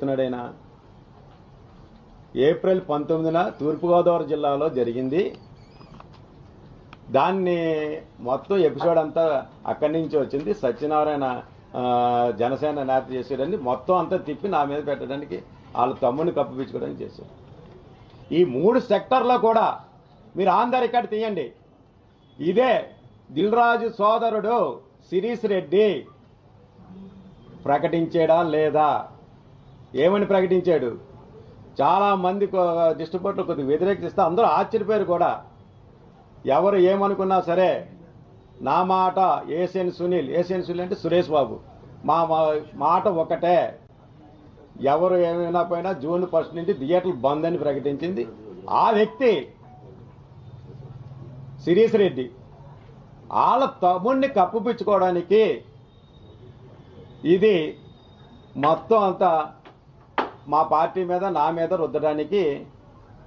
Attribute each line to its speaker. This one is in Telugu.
Speaker 1: చేస్తున్నాడైనా ఏప్రిల్ పంతొమ్మిదిన తూర్పుగోదావరి జిల్లాలో జరిగింది. దాన్ని మొత్తం ఎపిసోడ్ అంతా అక్కడి నుంచి వచ్చింది. సత్యనారాయణ జనసేన నేత చేసేయడానికి మొత్తం అంతా తిప్పి నా మీద పెట్టడానికి వాళ్ళ తమ్ముడిని కప్పిపించుకోవడానికి చేశారు. ఈ మూడు సెక్టర్లో కూడా మీరు ఆంధ్ర రికార్డ్ తీయండి. ఇదే దిల్రాజు సోదరుడు శిరీష్ రెడ్డి ప్రకటించేడా లేదా? ఏమని ప్రకటించాడు? చాలా మంది కొ- కొద్దిగా వ్యతిరేకిస్తే అందరూ ఆశ్చర్యపోయారు కూడా. ఎవరు ఏమనుకున్నా సరే నా మాట ఏసియన్ సునీల్ ఏసియన్ సునీల్ అంటే సురేష్ బాబు. మా మా- మాట ఒకటే ఎవరు ఏమైనా పోయినా జూన్ ఫస్ట్ నుంచి థియేటర్లు బంద్ అని ప్రకటించింది. ఆ వ్యక్తి శిరీష్ రెడ్డి. వాళ్ళ తమ్ముడిని కప్పుపించుకోవడానికి ఇది మొత్తం అంతా మా పార్టీ మీద నా మీద రుద్దడానికి